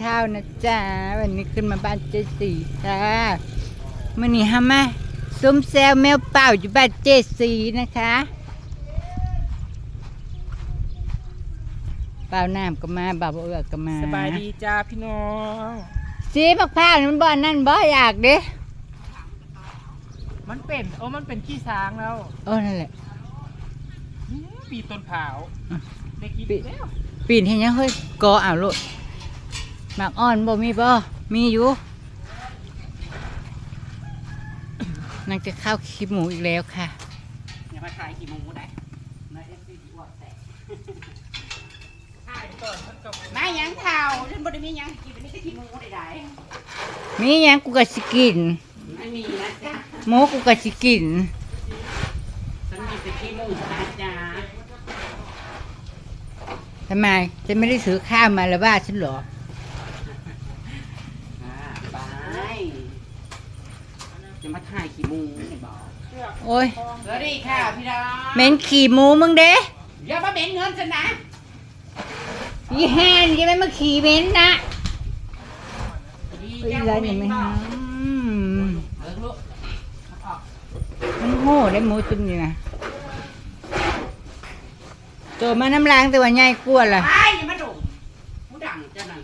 เท่านะจ๊ะวันนี้ขึ้นมาบ้านเจสีค่ะมื่อนี้ฮะมาซุ้มแซวแมวเป่าอยู่บ้านเจสีนะคะ เป่าน้ำก็มาเป่าเอือกก็มาสบายดีจ้าพี่น้องสีมะพร้าวนี่มันบ่อนนั่นบ่อยากเด้มันเป็นโอ้มันเป็นขี้ช้างแล้วโอ้นั่นแหละอื้อปีต้นเผาวอะได้กินปีแล้วปีนเห็นยังเฮ้ยกออ่าวโลด หมากอ่อนบ่มีบ่มีอยู่นั่งจะข้าวคลิปหมูอีกแล้วค่ะอย่ามาขายกี่โมงก็ได้นายเอฟซีที่อ้วกแตกขายก่อนมันกับมาหยังข่าวฉันบ่ได้มีหยังกินไม่ใช่กี่โมงได้ได้มีหยังกูก็สิกินไม่มีนะจ๊ะหมูกูก็สิกินฉันมีแต่กี่โมงนะจ๊ะทำไมจะไม่ได้ซื้อข้าวมาแล้วว่าฉันเหรออ่าไปจะ มาขายกี่โมงไม่บอกโอ้ยสวัสดีค่ะพี่น้องเหม็นขี่หมูมึงเด้อย่ามาเบ่งเงินฉันนะอีแฮนยังไม่มาขี่เหม็นนะดีเอ้ยจ้าไรบ่เนี่เบ่ยงไม่เนาะหาอืมเออลูกออกมันโง่ได้หมูจุ่มนี่นะโจมมาน้ำล้างแต่ว่าใหญ่กลัวล่ะไปอย่ามาดุผู้ดังเจ้านั่น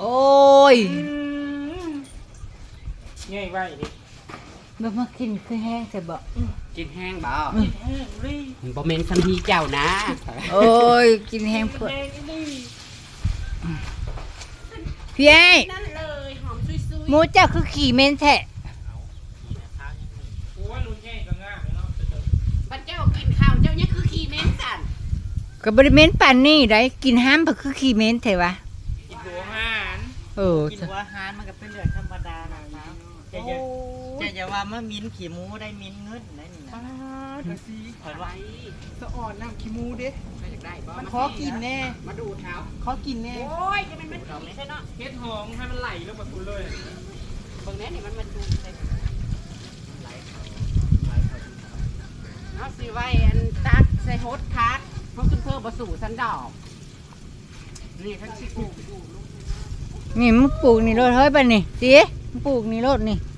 โอ้ยง่ายไว้ดิ บ่มากินคือแห้งแต่บ่กินแห้งบ่อืมแห้งรีบ่เมนสัมพีเจ้านะโอ้ยกินแห้งเพื่อแห้งรีพี่ไอ้นั่นเลยหอมซุยหมูเจ้าคือขี่เหม็นแท้กูว่ารุ่นใหญ่ก็ง่ายเนาะจะเจอๆพระเจ้ากินข้าวเจ้าเนี่ยคือขี้เม้นสันก็บริเมนปานนี่ได้กินห้ามเพราะคือขี่เหม็นแท้วะกินหัวห่านเออกินหัวอาหารมันก็เป็นเรื่องธรรมดานะครับจะเยอะ จะอย่าว่ามามิ้นขี่หมูได้มิ้นเงินได้นี่นะป้าดกะซีคอยว่าสะอ่อนน้ำขี้มูเด้ไม่อยากได้บ่มันขอกินแน่ มาดูเท้าขอกินแน่ โอ้ยจะเป็นมันดูใช่เนาะเฮ็ดหอมให้มันไหลลงมากูเลยเบิ่งแน่นี่มันมันดูใช่เอาสิไว้อันตัดใส่โฮสคัสเพราะขึ้นเพิ่มบสู่สันดอกนี่ทั้งสิกูนี่มึงปลูกนี่รถเฮ้ยปะนี่สิมึงปลูกนี่รถนี่โอ้ยไม่มัน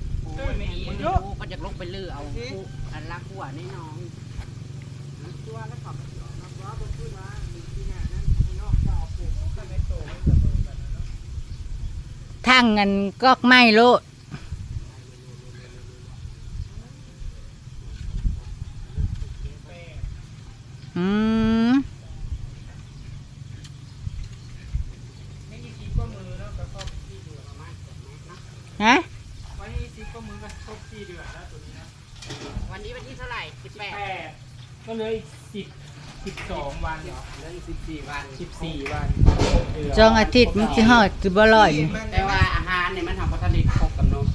ดูก็จะลงไปลือเอาคู่อันละหัวนี่น้องตัวแล้วขอบน้องบนขึ้นมามีที่หน้านั้นนอกจะเอาปลูกก็ไม่โตไม่เสมอกันนะทางเงินกอกไม้โลดอืมไม่มฮะ ไว้ซีก็มือก็ครบ ที่เดือดแล้วตัวนี้นะวันนี้วันที่เท่าไหร่สิบแปดแปดก็เหลยสิบสิบสองวันเหรอเหลืออีกสิบสี่วัน สิบสี่วันเดืนจองอาทิตย์มึงสิฮอดสิบ่ร้อยนี่แต่ว่าอาหารเนี่ยมันทำพัฒนิตครบกับนม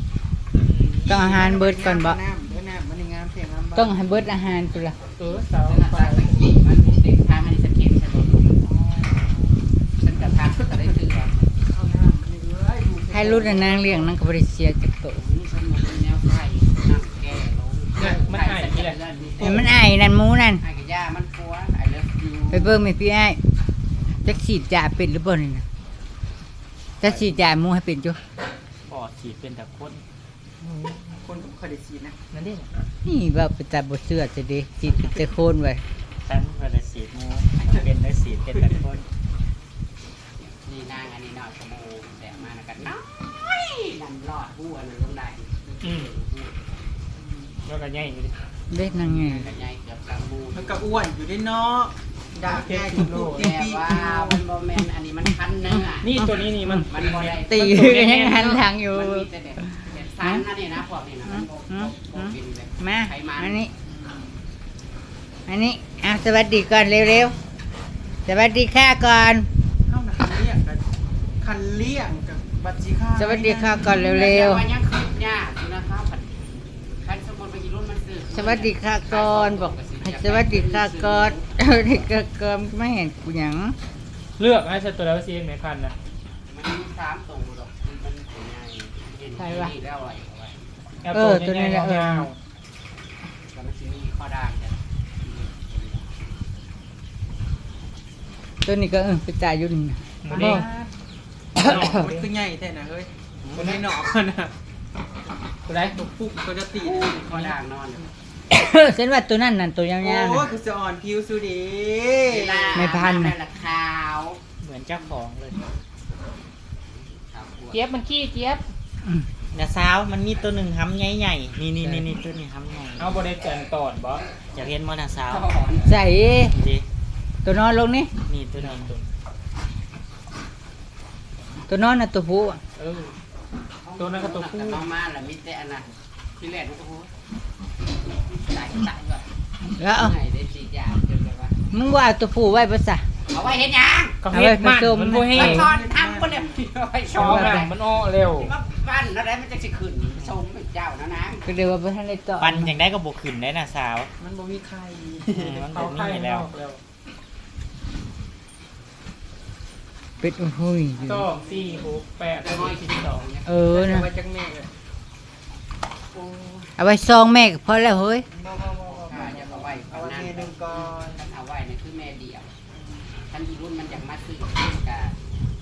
ต้องอาหารเบิดก่อนบ่น้ำเด้อน้ำมันนี่งามเสียงงามบ้าต้องให้เบิดอาหารกูละเออสาวฉันน่ะไปตาสกีมันเด็กทางอันนี้สกีฉันฉันกระทำก็ได้ซื้อว่าเอาน้ำมันนี่เอ้ยดูให้รุ่นนางเลี้ยงนางก็บริเสียจักโต นี่ฉันมันเป็นแนวไฟน้ำแก่ลง เนี่ยมัน ไอ้นี่แหละให้มันไอ้นั่นหมูนั่น ไอ้กระยามันปัวไอ้เลิฟยูไปเบิ่งแม่พี่ไอ้จักฉีดยาเป็นหรือบ่นี่นะจักฉีดยาหมูให้เป็นจุปอดฉีดเป็นแต่คนคนก็เคยได้ฉีดนะนั่นเองนี่ว่าไปตาบ่เชื่อจะเด้ฉีดเป็นแต่โคนไว้ฉันเคยได้ฉีดมูเป็นได้ฉีดเป็นแต่คนนี่นางอันนี้นอนสมูแดดมาแล้วกันน้อยนั่นรอดหัวนั่นลงได้อืมแล้วก็ง่ายอยู่ดิ เด็กนางไงกระยายเกือบสามมูมันก็อ้วนอยู่ได้เนาะดาบง่ายทุกทุกปีแต่ปีว่ามันโมเมนอันนี้มันคันเนื้อนี่ตัวนี้นี่มันมันบ่ได้ตีกันยังหันทางอยู่มันมีแต่เด็ดเด็ดสันนั่นนี่นะพวกนี้นะมันบ่บ่บ่กินเลยมาไขมันอันนี้อันนี้อะสวัสดีก่อนเร็วๆ สวัสดีค่ะก่อนเข้าหนักคันเลี้ยงกันคันเลี้ยงกับบัตรสีข้าสวัสดีค่ะก่อนเร็วแสวัสดีค่ะก่อนบอกให้สวัสดีค่ะก่อนสวัสดีค่ะก่อนไม่เห็นกูหยังเลือกให้ฉันตัวแล้วซีนไหนพันนะมันมีสามตัวดอกมันเป็นใหญ่เห็นนี่แล้วอะไรเอาไว้แอปตัวนี้ยาวแต่มันสิมีข้อด้านกันตัวนี้ก็เออไปจ่ายอยุ่นๆหมูเด้งหนอกมันคือใหญ่แท้นะเฮ้ยคนไม่หนอกมันนะ ตัวไหนตัวปุ๊บตัวจะตีคอด่างนอนอยู่เส้นว่าตัวนั่นน่ะตัวยาวโอ้ๆยน่ะคือจะอ่อนผิวสุดีเวลาไม่พันนะละขาวเหมือนเจ้าของเลยขาวขวดเจี๊ยบมันขี้เจี๊ยบอืมนะสาวมันมีตัวหนึ่งห้ำใหญ่ๆนี่นี่นี่นี่ตัวนี้ห้ำใหญ่เอาบริการตอดบ่อยากเห็นมอนะสาวถอนใส่ดิตัวนอนลงนี่นี่ตัวนี้ตัวนอนน่ะตัวผู้อะเออ ตัวนั้นก็ตัวผู้น้องมาแล้วมีแต่อันนั้นที่แรกมันก็โอ้ยตายตายว่ะแล้วเอาไหนได้ฉีดยาจนแบบว่ามึงว่าเอาตัวผู้ไว้ภาษาเอาไว้เห็นยังก็เฮ็ดมันเอาไว้ผสมมันบ่แห้ไว้งทอนทำคนเนี่ยเอาไว้ชชออบบเลอะยมันอ้อเร็วมาบ้านแล้วได้มันจะสิขึ้นชมเป็นเจ้านะนะก็เดี๋ยวว่าบ่ทันได้ต่อปันอย่างได้ก็บกขึ้นได้นะสาว มันบ่มีใครเออมันบ่มีแล้ว เป็ดโอ้โหยอยู่สองสี่หกแปดร้อยสิบสองเออนะไว้จังแม่เลยโอ้เอาไว้ซองแม่ก็พอแล้วเฮ้ยบ่บ่บ่บ่ข้าจะเอาไว้เอาเอาไว้นั่นเทหนึงก่อนท่านเอาไว้นี่คือแม่เดียวท่านอีรุ่นมันอยากมาซื้อกับ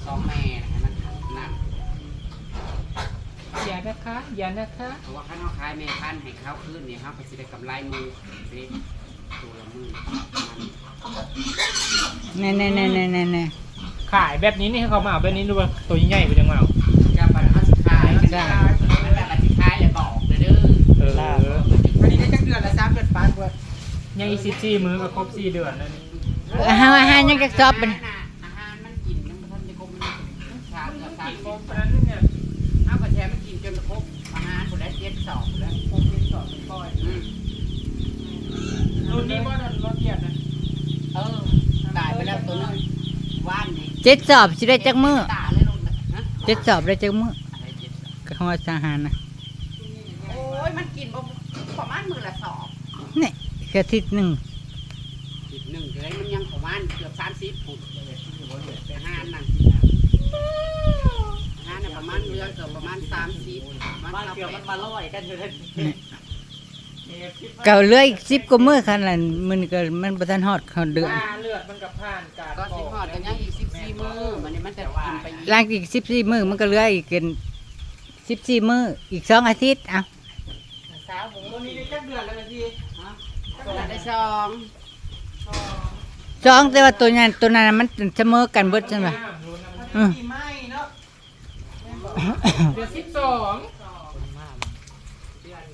สองแม่นะนั่นนั่นอย่านะคะอย่านะคะเพราะว่าข้าเขาขายแม่พันธุ์ให้เขาคืนเนี่ยเขาก็สิได้กำไรมือเด้ตัวละมือมัน แน่ๆๆๆๆ ขายแบบนี้นี่ให้เขามาเอาแบบนี้ดูว่าตัวใหญ่ๆไปจังมาเอาจะบัตรเขาสิขายจะขายมันแบบสิขายเลยบอกเลยเด้อเอออันนี้ได้จักเดือนละ3เดือนปานเบิดยังอีกสิบสี่มื้อก็ครบสี่เดือนแล้วนี่อาหารอาหารยังจะซอบเป็นอาหารมันกินยังบ่ทันได้ครบมันชาเกือบสามกินสิครบบนั้นเนี่ยเอากระแชมันกินจนครบอาหารหมดแล้วเจ็ดสองแล้วครบเจ็ดสองเป็นก้อยอืมรุ่นนี้ก็รถเหยียบนะเออตายไปแล้วตัวนึงว่านนี่เจ็ดสอบสิได้จักมื้อตาเลยลงนะฮะเจ็ดสอบได้จักมื้ออะไรเจ็ดสองก็ฮอดอาหารนะโอ้ยมันกินบ่ประมาณมือละสอบนี่แค่อาทิศหนึงอีกหนึ่งเลยมันยังประมาณเกือบสามสิบฝุ่นไปห้านั่นห้าน่ะประมาณเรือเกือบประมาณสามสิบประมาณบ้านสามเกี่ยวมันมาล่อยกันอยู่เลยเก่าเหลืออีก10กว่ามื้อคันละมื้อนี้ก็มันบ่ทันฮอดเขาเดือนว่าเลือดมันกับผ่านการก็สิหอดกันยังอีกสิบสี่ มือมันนี่มันจะกินไปอีกหลังอีก14มื้อมันก็เหลืออีกเกิน14มื้ออีกสองอาทิตย์เอ้าสาวผมตัวนี้ได้จักเดือนแล้วนะพี่ฮะได้สองสองแต่ว่าตัวนั้นตัวนั้นมันเสมอกันเบิดจังว่า อือปีใหม่เนาะเดือนสิบสองเดือน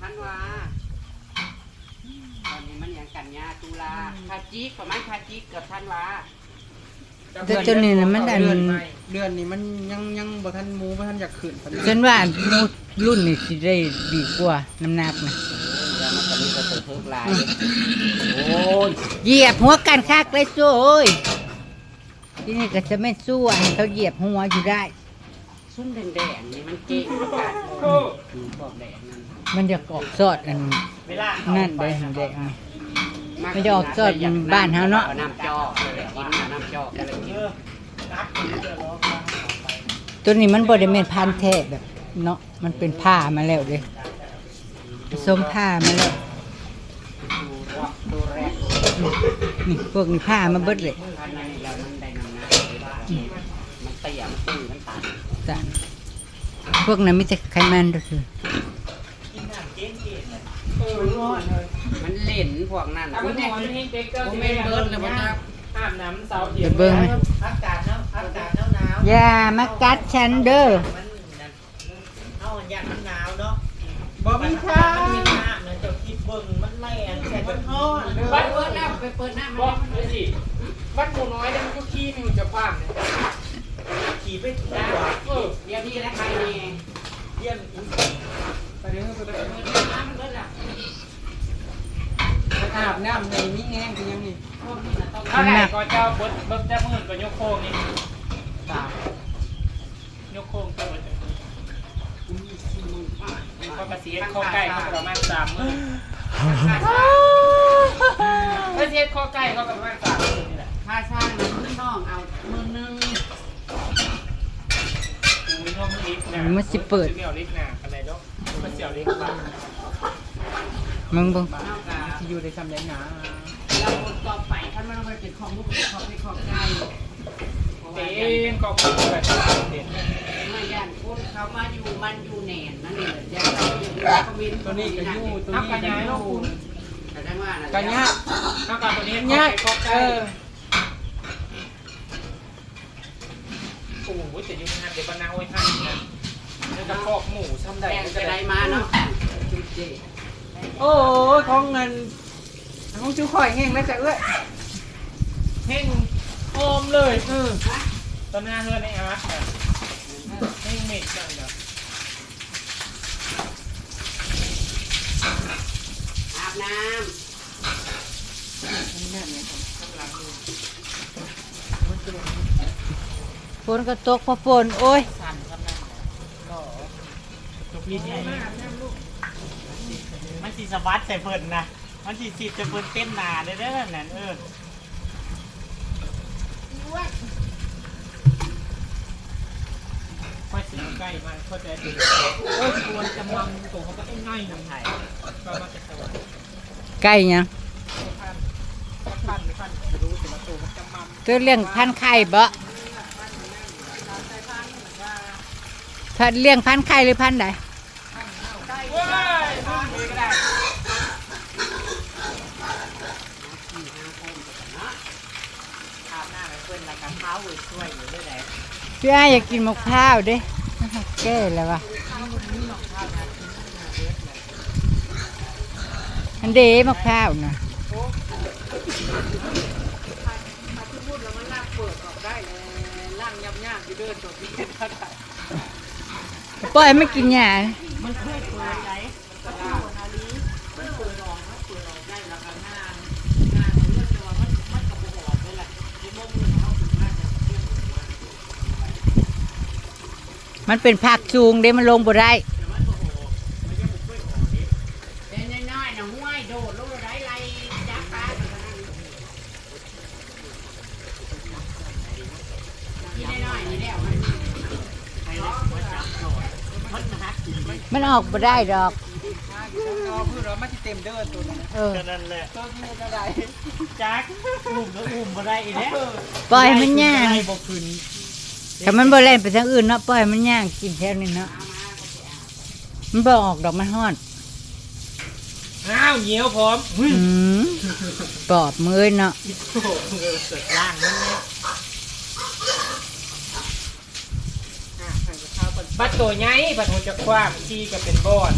ธันวาตอนนี้มันยังกันยาตุลาคาจิกประมาณคาจิกเกือบธันวา แต่ตัวนี้น่ะมันอัน เดือนเดือนนี้มันยังยังบ่ทันหมูบ่ทันอยากขึ้นปานใดฉันว่าหมูรุ่นนี่สิได้ดีกว่าน้ำหนักนะแล้วมันก็มีกระตือเพิ่มลาย โอ้ยเหยียบหัวกันคักเลยสู้โอ้ยที่นี่ก็จะไม่สู้อะให้เขาเหยียบหัวอยู่ได้ ซุ่มแดงๆนี่มันเก่งประกาศโอ้พวกแดงนั่นมันจะออกสอดอันเวลานั่นเลยแดงนี่มันจะออกสดบ้านเฮาเนาะอน้ำจอกเลยกินเอาน้ำจอกเลยกิน ตัวนี้มันบริเวณพันธุ์แท้แบบเนาะมันเป็นผ้ามาแล้วเด้ผสมผ้ามาแล้วดูรอบดูแรกนี่พวกนี้ผ้ามาเบิดเลยพันในแล้วมันได้น้ำหนักมันเตี่ยมนตื้อมันตันจ้ะพวกนั้นมีแต่ไขมันก็คือมันเล่นพวกนั้นถ้ามันหอนให้เด็กก็ผมไม่เบิร์ดเลยมันจะอาบน้ำเสาร์เถียจะงเบิ่งไหม อากาศเนาะอากาศหนาวอย่ามากัดฉันเด้อๆมันนั่นเอาอันยากมันหนาวเนาะบ่มีถ้าทางมันมีน้ำนะเจ้าคิดเบิ่งมันแรงใส่มันฮ้อนเปิดเปิดหน้าไปเปิดหน้าบอมันกเลยสิวัดหมูน้อยเนี่ยมันก็ขี้มันจะคว้างเนี่ยขี่ไปถึงตัวเออเดี๋ยวนี้แล้วใครนี่เยี่ยมอีกไปเดี๋ยวไปเดี๋ยวเปิดน้ำมันเบิดละไป อาบน้ำในมีแห้งเป็นยังนี่พวกนี้น่ะต้องถ้าไหนก็เจ้าเบิดเบิดเจ้ามื่นก็ยกโค้งนี่ตามยกโค้งตัวจะมีสี่หมื่นบาทมีข้อกระเสียข้อใกล้เขาประมาณสามหมื่นเฮ้ยเทียข้อใกล้เขาประมาณสามหมื่นนี่แหละค่าช่างมันขึ้นน้องเอาหมื่นหนึ่งอุ้ยน้องลิฟต์นะมันสิเปิดเสี่ยวลิฟต์นะอะไรเนาะมันเสี่ยวลิฟต์บ้างมึงเบิ่งเท่ากับ ที่อยู่ในคำไหนหนาเราต่อไปท่านมันเอาไปเป็นของลูกเป็นของเป็นของไก่ขอเต็มกองมือแบบเด็ดมาย่านคนเขามาอยู่มันอยู่แหน่นนั่นเองย่านเราอยู่เขาวินตัวนี้ก็ยู่ตัวเอานี้กระก็ยายยู่เนาะคุณแต่ได้ว่านะกันยากเอากระตัวนี้ยากก็เอได้อโอ้โหแต่ยุ่งงานเดี๋ยวก็นาไว้ให้นะแล้วก็คอกหมูซ้ำได้แบ่งก็จะได้ได้มาเนาะจุดเจ โอ้ยของเงินของชูข่อยแห้งแล้วจ้ะเอ้ยเพ่งโอมเลยเออตอนหน้าเฮือนไอ้อาร์ตอะเพ่งเมกจังเนาะอาบน้ฝนก็ตกเพราะฝนโอ้ยสั่นกำลังจบลีนี่มัน สีสวัสดใส่เพิ่นนะมันสีสีจะเพิ่นเต้นหนาได้ได้แนั้นเออค่อยสิใกล้มาเข้าใจดีโอ้ยควรจำลังตัวเขาก็ต้องง่ายหนึ่งไทยก็มาจากสวรรค์ใกล้ยังพันพันรู้แต่ว่าตัวมันจำมั่มตัวเลี้ยงพันไข่บ่ถ้าเลี้ยงพันไข่หรือพันใด ว้ายพันเลยก็ได้ อาบน้ำให้เพิ่นแล้วก็เท้าไว้ช่วยอยู่ด้วยแหละ พี่อ้ายอยากกินมะพร้าวเด้แก้แล้ววะอันเดมะพร้าวนะพูดแล้วมันลากเปิดออกได้เลยล่างยับยั้งอยู่เดินจบที่เห็นเท่าไหร่ปล่อยไม่กินหญ้ามันเคยเปิดใจ ก็ได้นาลีมันเปิดออกมันเปิดออกได้แล้วกันหน้าหน้าเรื่องแต่ว่ามันมันกับโบออกเลยแหละในโมมือเขาถึงมาจะเที่ยว มันเป็นผักสูงเด้มันลงบ่ได้เป็นน้อยๆนะห้วยโดดลงไรไรจับปลาที่น้อยๆนี่แหละมันใครเลยว่าจับโดดมันหักกินไปมันออกบ่ได้ดอกเอาพืชเราไม่เต็มเด้อตัวนั้นเออก็นั่นแหละตัวนี้ก็ได้จักอุ้มแล้วอุ้มบ่ได้อีกแล้วปล่อยมันย่างไล่บ่ขึ้น แต่มันบ่เล่นไปทางอื่นเนาะปล่อยมันย่างกินแถวนี้เนาะมันบ่ออกดอกมันฮ้อนอ้าวเหนียวพร้อมอืมปอบมือเนาะโอ้โหเออเสร็จล่างมันเนี่ยบัดตัวใหญ่บัดหัวจะคว้างชีก็เป็นบอน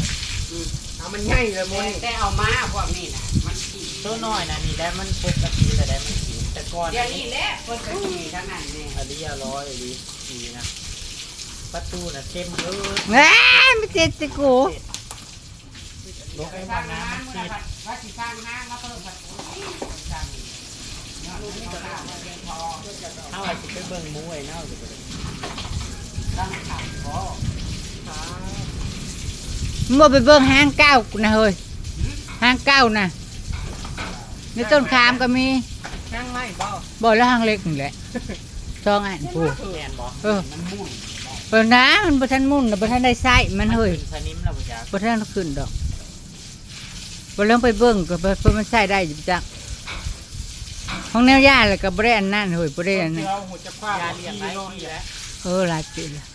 เอามันใหญ่เลยมึงแต่เอามาพวกนี้นะมันขี่ตัวน้อยนะนี่ได้มันปกติแต่ได้มัน กินแต่ก่อนเดี๋ยวนี้แหละคนจะขี่ทั้งนั้นเนี่ยอันนี้อร่อยอันนี้ดีนะประตูน่ะเต็มเลยว้ายไม่เจ็ดสิกูลงไปสร้าบ้างนห้างน้ำมันว่าชิดว่าสิสร้างห้างมาเพิ่มผัดโอ้ยสร้างเนาะลูกนี่ก็สร้างมาเพียงพอเอาไอ้สิไปเบิ่งหมูไอ้เน่าสิไปตั้งข่าวพอมึงบ่ไปเบิ่งห้างเก้ากูนะเฮ้ยห้างเก้านะในต้นขามก็มี ช่างไม่บ่บ่แล้วห้างเล็กนี่แหละซองอันผู้แม่นบ่เออเปิดนะมันบ่ทันมุ่นน่ะบ่ทันได้ใส่มันเฮ้ยขึ้นสนิมแล้วบ่จ๊ะบ่ทันขึ้นดอกบ่เริ่มไปเบิ่งก็เพิ่นมันใส่ได้อยู่จักของแนวย่าแล้วก็บ่ได้อันนั้นเฮ้ยบ่ได้อันนั้นเดี๋ยวหัวจะคว้างยาเลี้ยงไว้ชีที่แล้วเออหลายปีแล้ว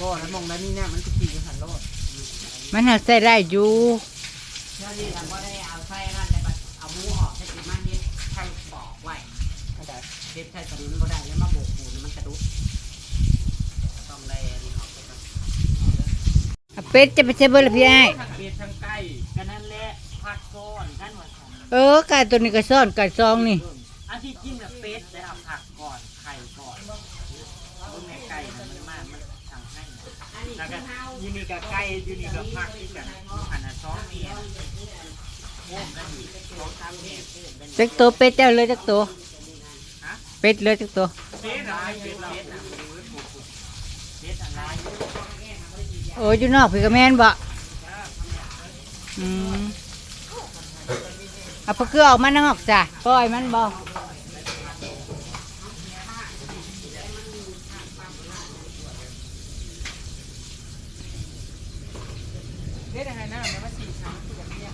บ่แล้วมองแล้วนี่เนี่ยมันจะขี่กันหันรอดมันหาใส่ได้อยู่เดี๋ยวนี้ทำว่าได้เอาไส้นั่น เฮ็ดไข่ตอนนี้มันบ่ได้แล้วมาโบกปูนมันกระดุกต้องได้อันนี้ออกไปก่อนอะเป็ดจะไปใช้เบิ่ละพี่อ้ายทั้งเบียดทั้งใกล้ก็นั่นแหละผักก้อนกันว่าซั่นเออไก่ตัวนี้ก็ซ่อนไก่ซองนี่ อันที่จริงน่ะเป็ดได้เอาผักก่อนไข่ก่อนบ่แม่ไก่น่ะมันมามันทางให้น่ะอันนี้แล้วคืก็อเฮายูนี่ก็ไก่ยูนี่ก็ผักที่กันอันน่ะสองเมียโอ้มกันอีกสองสามเมียโอ้มกันอีกจักตัวเป็ดเจ้าเลยจักตัวฮะ เป็ดเลยจักตัวเป็ดอะไรเป็ดเราเป็ดน่ะโอ้ยถูกๆเป็ดอะไรโอ้ยอยู่นอกพี่ก็แม่นบ่อืมเอาพะคือออกมานอกจ้ะปล่อยมันบ่เด็ดยังไงนะเนี่ยมาสี่ครั้งคือแบบเนี้ย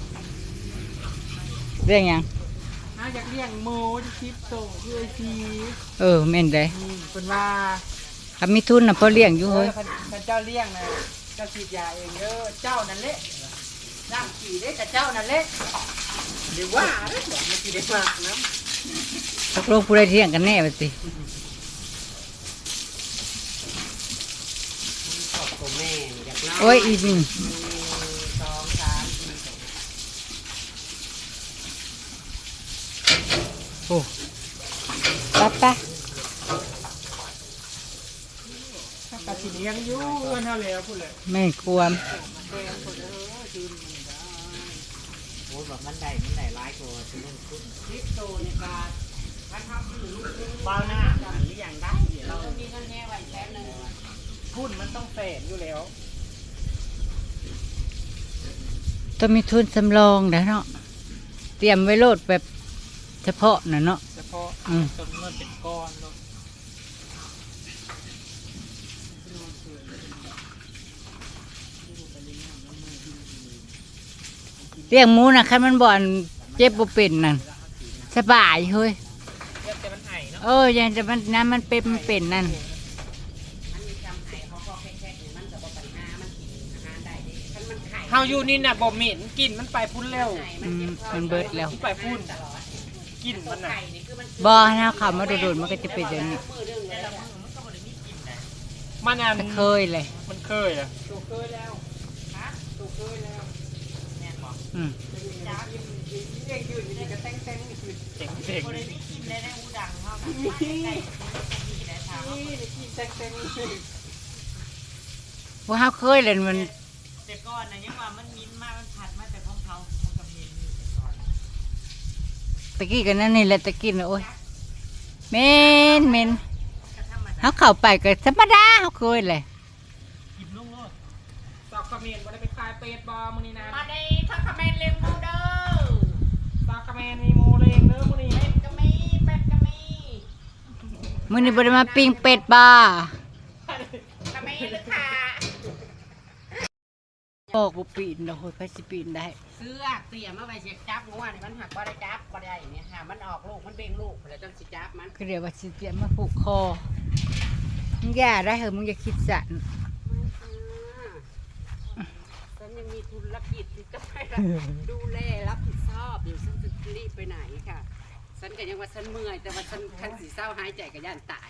เรื่องหยัง ฮะาอยากเลี้ยงหมูจะคลิปส่งคือไอซีเออแม่นได้อืมเป็นว่าถ้ามีทุนน่ะพอเลี้ยงอยู่เอเฮ้อยคันคันเจ้าเลี้ยงนะเจ้าฉีดยาเองเด้อเจ้านั่นแหละร่างขี่ได้แต่เจ้านั่นแหละเดี๋ยวว่าเด้อบอกมันสิได้มากนะตกลงผู้ใดเที่ยงกันแน่ว่าสิขอบตัวแม่อยากน้อยโอ้ยอีนี่ หนึ่งสองสามสี่ โอ้ปะปะ ถ้ากะสิเลี้ ยงอยู่เงินเท่าแล้วพูดเลยไม่ควรโอ้ยแบบมันได้มันได้ร้ายกว่าจะเล่นขึ้นคลิปโตในการถ้าทำคือลูกเบ้าหน้ามันหรือยังได้เดี๋ยวเราเรามีเงินแน่ไว้แสนหนึ่งพุ่นมันต้องแสนอยู่แล้วต้องมีทุนสำรองนะเนาะเตรียมไว้โลดแบบเฉพาะน่ะเนาะเฉพาะอืมจนเงินเป็นก้อนเนาะ เลี้ยงหมูน่ะคันมันบ่อนเจ็บบ่เป็นนั่นสบายเฮ้ยเรียกแต่มันไห่เนาะเออยังจะมันน้ำมันเป็นมันเป็นนั่นมันมีจำไข่เขาก็แค่ๆมันกับปัญหามันกินอาหารได้ดิคันมันไข่เฮาอยู่นี่น่ะบ่เหม็นกลิ่นมันไปพุ่นเร็วอืมมันเบิดแล้วมันไปพุ่นกลิ่นมันน่ะไข่นี่คือมันบ่อนะเขามาโดดๆมันก็จะเป็นอย่างนี้มือเรื่องเลยมันอันแต่เคยเลย มันเคยอะตัวเคยแล้วฮะตัวเคยแล้วอืมจ้ายิงยิง เลี้ยงยืนอยู่นี่ก็แต้งแต้งนี่คือเจ๋งเจ๋งคนได้กินได้ได้หูดังเท่านนี่ไก่กินได้ทางนี่นี่กินแต้งแต้งนี่คือว่าเขาเคยเลยมันแต่ก่อนนะยังว่ามันมินมากมันผัดมาแต่ของเขามันก็มินอยู่แต่ก่อนตะกี้กันนั่นนี่แหละตะกี้นะโอ้ยเมนเมนเขาเข้าไปก็ธรรมดาเขาเคยเลยกินลุงโลดตอกกระเมียนบ่ได้ไปายเป็ดบอมื้อนี้นะมาในทักคาเมนเลี้ยงมูเด้อตอกกระเมียนมีหมูเลยเองเด้อมื้อนี้เป็ดก็มีเป็ดก็มีมื้อนี้บ่ได้มาปิ้งเป็ดบ่ก็มีลูกค้าบอกบ่ปีนดอกโหยไปสิปีนได้ เสื้อเตี่ยมาไว้เสียจับงัวนี่มันหักบ่ได้จับบ่ได้เนี่ยค่ะมันออกลูกมันเบ่งลูกแล้วจังสิจับมันก็เดี๋ยวว่าสิเตรียมมาผูกคอมึงอย่าได้เหอะมึงอย่าคิดสั่นฉัน ยังมีธุรกิจที่จะไปรับดูแลรับผิดชอบอยู่ฉันจะรีบไปไหนค่ะฉันก็ยังว่าฉันเมื่อยแต่ว่าฉันคันสีเศร้าหายใจกับย่านตาย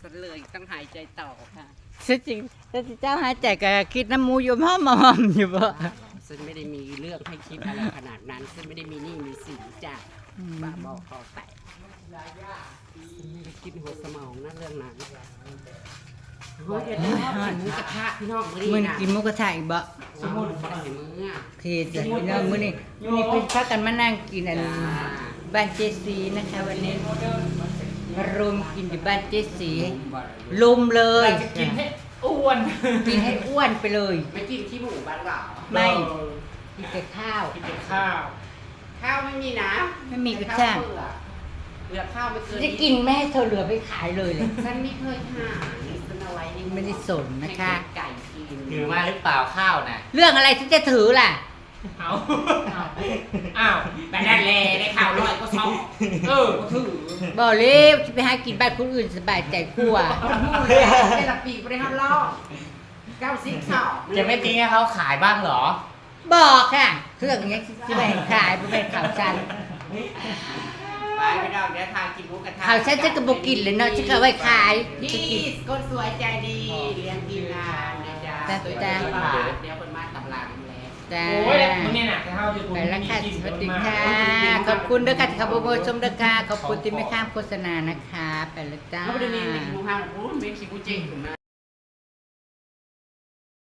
ฉันเลยต้องหายใจต่อค่ะซะจริงแต่สิเจ้าหายใจก็คิดน้ำหมูอยู่ห้อมหอมอยู่บ่ฉันไม่ได้มีเรื่องให้คิดอะไรขนาดนั้นฉันไม่ได้มีหนี้มีสินจ้ะบ้าบอกคอแตกฉันไม่ได้คิดหัวสมองนะเรื่องนั้น เฮ้ยเดี๋ยวนี้กินหมูกระทะพี่น้องมื้อมึงนี้นะกินหมูกระทะอีกบ่สมุนไพรมืออะโอเคจ้ะพี่น้องมื้อนี้มื้อนี้เพิ่นพากันมานั่งกินอันบ้านเจสีนะคะวันนี้มารวมกินอยู่บ้านเจสีลุมเลยจะกินให้อ้วนกินให้อ้วนไปเลย ไม่กินขี้หมูบ้านเราไม่เออกินแต่ข้าว กินแต่ข้าวข้าวไม่มีนะไม่มีก็ช่างเปลือกเปลือกข้าวไม่เคยจะกินไม่ให้เธอเหลือไปขายเลยเลยฉันไม่เคยหาฉันเอาไว้ในไม่ได้สนนะคะ ให้ไก่กินถือมาหรือเปล่าข้าวน่ะเรื่องอะไรที่จะถือล่ะ เอาอ้าวไปนั่นแหละได้ข่าวลอยก็ซ้อเออถือบอกเลยจะไปหากินบ้านคนอื่นสบายใจกว่าได้ละปีกไปได้ห้าล้อเก้าสิบสองจะไม่ทิ้งให้เขาขายบ้างเหรอ บอกค่ะ เครื่องอย่างเงี้ยที่ไปขายไม่เป็นข่าวชัน ไปไม่ได้เดี๋ยวทางกินหมูกระทะข่าวชันจะกระบอกกินเลยเนาะจะเอาไว้ขายพี่จะกินคนสวยใจดีเลี้ยงทีมงานนะจ๊ะจ้ะสวยจ้ะใจดีเดี๋ยวคนมาตำลังแล้วจ้าโอ้ยมึงเนี่ยหนักแต่เท่าอยู่ไปแล้วค่ะสวัสดีค่ะขอบคุณด้วยค่ะที่เขับโบชมด้วยค่ะขอบคุณที่ไม่ข้ามโฆษณานะคะไปแล้วจ้าเขาไม่ได้เรียนในหมู่ห้างหรอกโอ้ยเมฆขี้กูเจ๊งถึงนะ